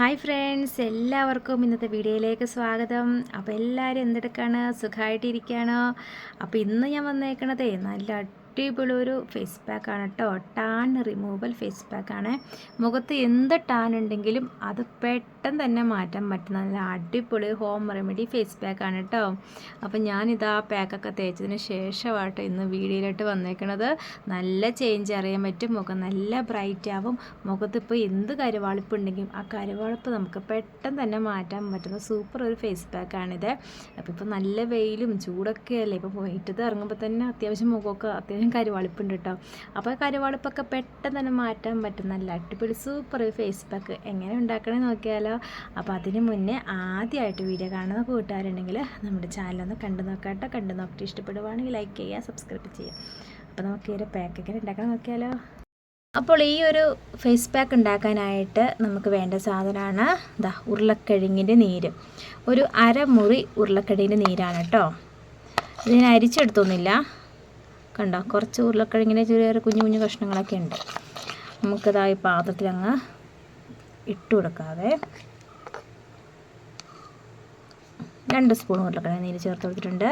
Hi friends എല്ലാവർക്കും ഇന്നത്തെ വീഡിയോയിലേക്ക് സ്വാഗതം. അപ്പോൾ എല്ലാവരും എന്തെടുക്കാണ്? സുഖമായിട്ടിരിക്കുകയാണോ? അപ്പോൾ ഇന്ന് ഞാൻ വന്നേക്കണതേ നല്ല അടിപൊളി ഒരു ഫേസ് പാക്കാണ് കേട്ടോ ടാൻ റിമൂവൽ ഫേസ് പാക്കാണ് മുഖത്ത് എന്ത് ടാൻ ഉണ്ടെങ്കിലും അത് പെട്ടെന്ന് തന്നെ മാറ്റാൻ പറ്റുന്ന നല്ല അടിപൊളി ഹോം റെമഡി ഫേസ് പാക്കാണ് കേട്ടോ അപ്പോൾ ഞാനിതാ പാക്കൊക്കെ തേച്ചതിന് ശേഷമായിട്ട് ഇന്ന് വീഡിയോയിലോട്ട് വന്നേക്കണത്. നല്ല ചേഞ്ച് അറിയാൻ പറ്റും. മുഖം നല്ല ബ്രൈറ്റ് ആവും. മുഖത്ത് ഇപ്പോൾ എന്ത് കരുവാളിപ്പ് ഉണ്ടെങ്കിലും ആ കരുവാളിപ്പ് നമുക്ക് പെട്ടെന്ന് തന്നെ മാറ്റാൻ പറ്റുന്ന സൂപ്പർ ഒരു ഫേസ് പാക്കാണിത് അപ്പോൾ ഇപ്പോൾ നല്ല വെയിലും ചൂടൊക്കെ അല്ലേ? ഇപ്പോൾ പോയിട്ട് ഇറങ്ങുമ്പോൾ തന്നെ അത്യാവശ്യം മുഖമൊക്കെ അത്യാവശ്യം കരുവാളിപ്പുണ്ട് കേട്ടോ അപ്പോൾ കരുവാളിപ്പൊക്കെ പെട്ടെന്ന് തന്നെ മാറ്റാൻ പറ്റും. നല്ല അടിപൊളി സൂപ്പർ ഫേസ് പാക്ക് എങ്ങനെ ഉണ്ടാക്കണേ നോക്കിയാലോ. അപ്പോൾ അതിന് മുന്നേ ആദ്യമായിട്ട് വീഡിയോ കാണുന്ന കൂട്ടുകാരുണ്ടെങ്കിൽ നമ്മുടെ ചാനലൊന്ന് കണ്ടു നോക്കാട്ടോ. കണ്ടു നോക്കിയിട്ട് ഇഷ്ടപ്പെടുവാണെങ്കിൽ ലൈക്ക് ചെയ്യുക സബ്സ്ക്രൈബ് ചെയ്യുക. അപ്പോൾ നമുക്ക് ഈ ഒരു പാക്ക് എങ്ങനെ ഉണ്ടാക്കാൻ നോക്കിയാലോ. അപ്പോൾ ഈ ഒരു ഫേസ് പാക്ക് ഉണ്ടാക്കാനായിട്ട് നമുക്ക് വേണ്ട സാധനമാണ് ഇതാ ഉരുളക്കിഴങ്ങിന്റെ നീര്. ഒരു അരമുറി ഉരുളക്കിഴങ്ങിന്റെ നീരാണ് കേട്ടോ. ഇതിന് അരിച്ചെടുത്തൊന്നുമില്ല. കണ്ടോ? കുറച്ച് ഉരുളക്കിഴങ്ങിന്റെ ചെറിയ കുഞ്ഞു കുഞ്ഞു കഷ്ണങ്ങളൊക്കെ ഉണ്ട്. നമുക്കതായി പാത്രത്തിലങ്ങ് ഇട്ട് കൊടുക്കാതെ രണ്ട് സ്പൂൺ ഉരുളക്കിഴങ്ങ് നീര് ചേർത്ത് കൊടുത്തിട്ടുണ്ട്.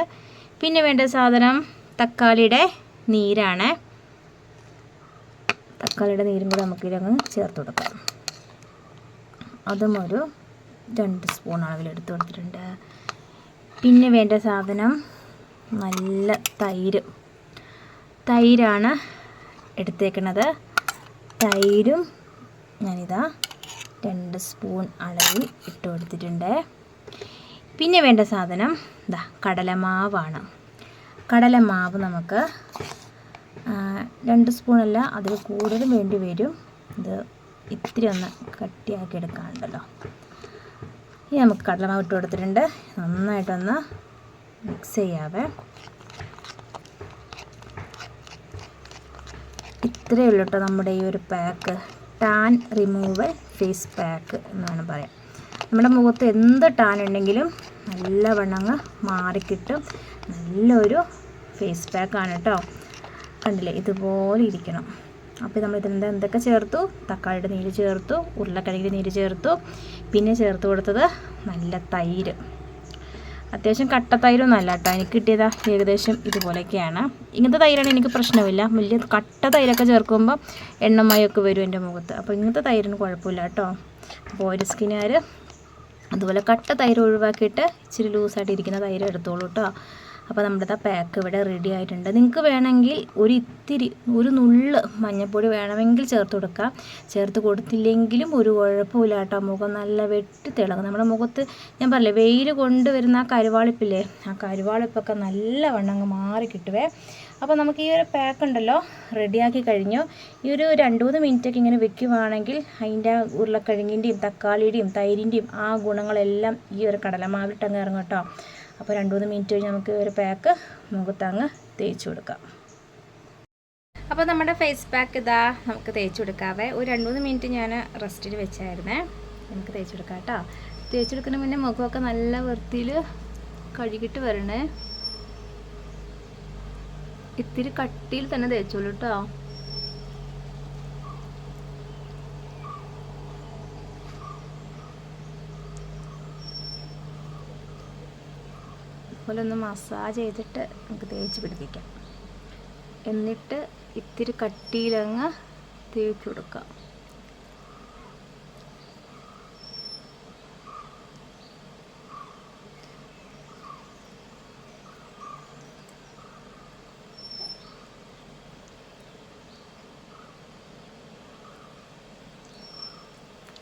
പിന്നെ വേണ്ട സാധനം തക്കാളിയുടെ നീരാണ്. തക്കാളിയുടെ നീരും കൂടെ നമുക്ക് അങ്ങ് ചേർത്ത് കൊടുക്കാം. അതും ഒരു രണ്ട് സ്പൂൺ അളവിൽ എടുത്ത് കൊടുത്തിട്ടുണ്ട്. പിന്നെ വേണ്ട സാധനം നല്ല തൈര് തൈരാണ് എടുത്തേക്കണത്. തൈരും ഞാനിതാ രണ്ട് സ്പൂൺ അളവിൽ ഇട്ട് കൊടുത്തിട്ടുണ്ട്. പിന്നെ വേണ്ട സാധനം ഇതാ കടലമാവാണ്. കടലമാവ് നമുക്ക് രണ്ട് സ്പൂണല്ല അതിൽ കൂടുതൽ വേണ്ടി വരും. ഇത് ഇത്തിരി ഒന്ന് കട്ടിയാക്കി എടുക്കാനുണ്ടല്ലോ. ഇനി നമുക്ക് കടലമാവ് ഇട്ട് കൊടുത്തിട്ടുണ്ട്. നന്നായിട്ടൊന്ന് മിക്സ് ചെയ്യാവേ. ഇത്രയേ ഉള്ളൂ കേട്ടോ നമ്മുടെ ഈ ഒരു pack tan removal face pack എന്ന് വേണം പറയാം. നമ്മുടെ മുഖത്ത് എന്ത് ടാൻ ഉണ്ടെങ്കിലും നല്ല അങ്ങ് മാറിക്കിട്ടും. നല്ലൊരു ഫേസ് പാക്കാണ് കേട്ടോ കണ്ടില്ലേ? ഇതുപോലെ ഇരിക്കണം. അപ്പോൾ നമ്മൾ ഇതിന്റെ എന്തൊക്കെ ചേർത്തു? തക്കാളിയുടെ നീര് ചേർത്തു ഉരുളക്കിഴങ്ങിന്റെ നീര് ചേർത്തു. പിന്നെ ചേർത്ത് കൊടുത്തത് നല്ല തൈര്. അത്യാവശ്യം കട്ട തൈരൊന്നും അല്ല കേട്ടോ. എനിക്ക് കിട്ടിയത് ഏകദേശം ഇതുപോലെയൊക്കെയാണ്. ഇങ്ങനത്തെ തൈരാണ് എനിക്ക് പ്രശ്നമില്ല. വലിയ കട്ട തൈരൊക്കെ ചേർക്കുമ്പോൾ എണ്ണമയൊക്കെ വരും എന്റെ മുഖത്ത്. അപ്പോൾ ഇങ്ങനത്തെ തൈരിന് കുഴപ്പമില്ല കേട്ടോ. ഒരു സ്കിന്നുകാർ അതുപോലെ കട്ട തൈര് ഒഴിവാക്കിയിട്ട് ഇച്ചിരി ലൂസായിട്ട് ഇരിക്കുന്ന തൈര് എടുത്തോളൂ കേട്ടോ. അപ്പോൾ നമ്മുടെ പാക്ക് ഇവിടെ റെഡി ആയിട്ടുണ്ട്. നിങ്ങൾക്ക് വേണമെങ്കിൽ ഒരു ഇത്തിരി ഒരു നുള്ള് മഞ്ഞൾപ്പൊടി വേണമെങ്കിൽ ചേർത്ത് കൊടുക്കാം. ചേർത്ത് കൊടുത്തില്ലെങ്കിലും ഒരു കുഴപ്പമില്ല കേട്ടോ. മുഖം നല്ല വെട്ടി തിളങ്ങും. നമ്മുടെ മുഖത്ത് ഞാൻ പറഞ്ഞില്ലേ വെയിൽ കൊണ്ടുവരുന്ന ആ കരുവാളിപ്പില്ലേ ആ കരുവാളിപ്പൊക്കെ നല്ല വണ്ണം അങ്ങ് മാറി കിട്ടുവേ. അപ്പോൾ നമുക്ക് ഈ ഒരു പാക്ക് ഉണ്ടല്ലോ റെഡിയാക്കി കഴിഞ്ഞു. ഈ ഒരു രണ്ട് മൂന്ന് മിനിറ്റൊക്കെ ഇങ്ങനെ വെക്കുവാണെങ്കിൽ അതിന്റെ ഉരുളക്കിഴങ്ങിന്റെയും തക്കാളിയുടെയും തൈരിന്റെയും ആ ഗുണങ്ങളെല്ലാം ഈ ഒരു കടലമാവിട്ടങ്ങ് ഇറങ്ങും കേട്ടോ. അപ്പോൾ രണ്ട് മൂന്ന് മിനിറ്റ് കഴിഞ്ഞ് നമുക്ക് ഒരു പാക്ക് മുഖത്തങ്ങ് തേച്ച് കൊടുക്കാം. അപ്പോൾ നമ്മുടെ ഫേസ് പാക്ക് ഇതാ നമുക്ക് തേച്ച് കൊടുക്കാവേ. ഒരു രണ്ട് മൂന്ന് മിനിറ്റ് ഞാൻ റെസ്റ്റിൽ വെച്ചായിരുന്നേ. നമുക്ക് തേച്ച് കൊടുക്കാം കേട്ടോ. തേച്ച് കൊടുക്കുന്ന മുന്നേ മുഖമൊക്കെ നല്ല വൃത്തിയിൽ കഴുകിയിട്ട് വരണേ. ഇത്തിരി കട്ടിയിൽ തന്നെ തേച്ചോളൂ കേട്ടോ. അതുപോലെ ഒന്ന് മസാജ് ചെയ്തിട്ട് നമുക്ക് തേച്ച് പിടിപ്പിക്കാം. എന്നിട്ട് ഇത്തിരി കട്ടിയിലങ്ങ് തേച്ച് കൊടുക്കാം.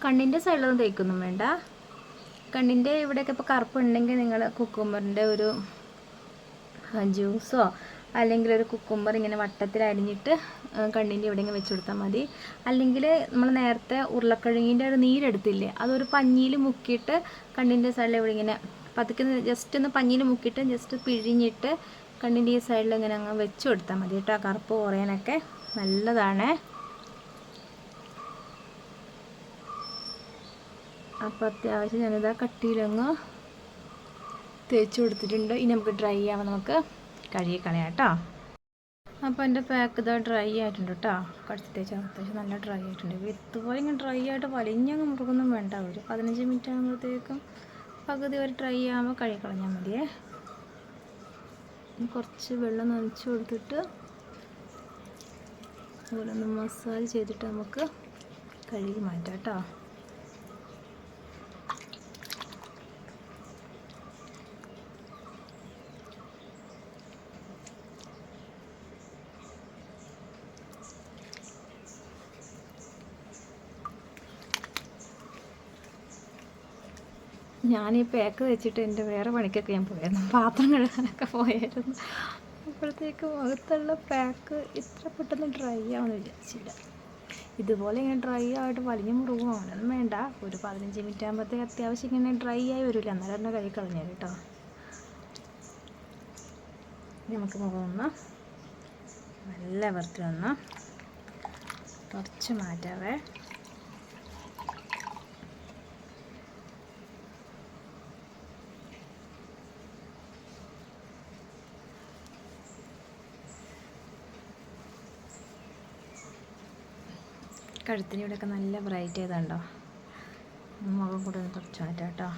കണ്ണിന്റെ സൈഡിലൊന്നും തേക്കൊന്നും വേണ്ട. കണ്ണിന്റെ ഇവിടെയൊക്കെ ഇപ്പോൾ കറുപ്പുണ്ടെങ്കിൽ നിങ്ങൾ കുക്കുമ്പറിന്റെ ഒരു ജ്യൂസോ അല്ലെങ്കിൽ ഒരു കുക്കുമ്പർ ഇങ്ങനെ വട്ടത്തിൽ അരിഞ്ഞിട്ട് കണ്ണിന്റെ ഇവിടെ വെച്ച് കൊടുത്താൽ മതി. അല്ലെങ്കിൽ നമ്മൾ നേരത്തെ ഉരുളക്കിഴങ്ങിന്റെ ഒരു നീരെടുത്തില്ലേ അതൊരു പഞ്ഞിയിൽ മുക്കിയിട്ട് കണ്ണിന്റെ സൈഡിൽ ഇവിടെ ഇങ്ങനെ പതുക്കെ ജസ്റ്റ് ഒന്ന് പഞ്ഞിയിൽ മുക്കിയിട്ട് ജസ്റ്റ് പിഴിഞ്ഞിട്ട് കണ്ണിന്റെ ഈ സൈഡിൽ ഇങ്ങനെ അങ്ങ് വെച്ച് കൊടുത്താൽ മതി കേട്ടോ. കറുപ്പ് കുറയാനൊക്കെ നല്ലതാണ്. അപ്പോൾ അത്യാവശ്യം ഞാനിതാ കട്ടിയിലങ്ങ് തേച്ച് കൊടുത്തിട്ടുണ്ട്. ഇനി നമുക്ക് ഡ്രൈ ആവാൻ നമുക്ക് കഴുകി കളയാം കേട്ടോ. അപ്പോൾ എന്റെ പാക്ക് ഇതാ ഡ്രൈ ആയിട്ടുണ്ട് കേട്ടോ. കടുത്ത തേച്ചാൽ അത്യാവശ്യം നല്ല ഡ്രൈ ആയിട്ടുണ്ട്. ഇതുപോലെ ഇങ്ങനെ ഡ്രൈ ആയിട്ട് വലിഞ്ഞങ്ങ് മുറുകൊന്നും വേണ്ട. ഒരു പതിനഞ്ച് മിനിറ്റ് ആകുമ്പോഴത്തേക്കും പകുതി വരെ ഡ്രൈ ആകുമ്പോൾ കഴുകി കളഞ്ഞാൽ മതിയേ. കുറച്ച് വെള്ളം നനച്ച് കൊടുത്തിട്ട് അതുപോലെ ഒന്ന് മസാജ് ചെയ്തിട്ട് നമുക്ക് കഴുകി മാറ്റാം കേട്ടോ. ഈ പാക്ക് വെച്ചിട്ട് എന്റെ വേറെ പണിക്കൊക്കെ ഞാൻ പോയായിരുന്നു. പാത്രം കഴുകാനൊക്കെ പോയായിരുന്നു. അപ്പോഴത്തേക്ക് മുഖത്തുള്ള പാക്ക് ഇത്ര പെട്ടെന്ന് ഡ്രൈ ആവുമെന്ന് വിചാരിച്ചില്ല. ഇതുപോലെ ഇങ്ങനെ ഡ്രൈ ആയിട്ട് വലിയ മുറിവാണ് ഒന്നും വേണ്ട. ഒരു പതിനഞ്ച് മിനിറ്റ് ആകുമ്പോഴത്തേക്ക് അത്യാവശ്യം ഇങ്ങനെ ഡ്രൈ ആയി വരില്ല അന്നേരം തന്നെ കൈ കളഞ്ഞു കേട്ടോ. നമുക്ക് മുഖം ഒന്ന് നല്ല വൃത്തി ഒന്ന് കുറച്ച് മാറ്റാവേ. കഴുത്തിന് ഇവിടെയൊക്കെ നല്ല ബ്രൈറ്റ് ചെയ്തുണ്ടോ മുഖം കൂടെ ഒന്ന് കുറച്ച് മാറ്റാം കേട്ടോ.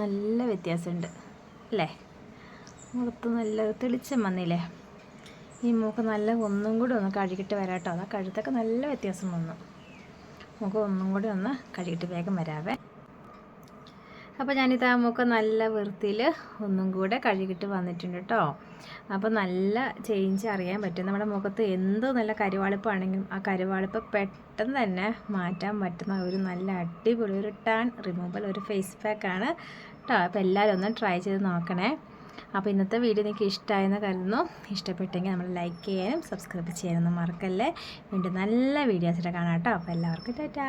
നല്ല വ്യത്യാസമുണ്ട് അല്ലേ? മുഖത്ത് നല്ല തെളിച്ചം വന്നില്ലേ? ഈ മുഖം നല്ല ഒന്നും കൂടി ഒന്ന് കഴുകിട്ട് വരാം കേട്ടോ. അതാ കഴുത്തൊക്കെ നല്ല വ്യത്യാസം വന്നു. മുഖം ഒന്നും കൂടി ഒന്ന് കഴുകിട്ട് വേഗം വരാവേ. അപ്പോൾ ഞാനിത് ആ മുഖം നല്ല വൃത്തിയിൽ ഒന്നും കൂടെ കഴുകിയിട്ട് വന്നിട്ടുണ്ട് കേട്ടോ അപ്പോൾ നല്ല ചേഞ്ച് അറിയാൻ പറ്റും. നമ്മുടെ മുഖത്ത് എന്ത് നല്ല കരുവാളിപ്പാണെങ്കിലും ആ കരുവാളിപ്പ് പെട്ടെന്ന് തന്നെ മാറ്റാൻ പറ്റുന്ന ഒരു നല്ല അടിപൊളി ഒരു ടാൻ റിമൂവൽ ഒരു ഫേസ് പാക്കാണ് കേട്ടോ അപ്പോൾ എല്ലാവരും ഒന്ന് ട്രൈ ചെയ്ത് നോക്കണേ. അപ്പോൾ ഇന്നത്തെ വീഡിയോ നിങ്ങൾക്ക് ഇഷ്ടമായെന്ന് കരുതുന്നു. ഇഷ്ടപ്പെട്ടെങ്കിൽ നമ്മൾ ലൈക്ക് ചെയ്യാനും സബ്സ്ക്രൈബ് ചെയ്യാനൊന്നും മറക്കല്ലേ. വീണ്ടും നല്ല വീഡിയോസിട്ട് കാണാം കേട്ടോ അപ്പോൾ എല്ലാവർക്കും ടാറ്റാ.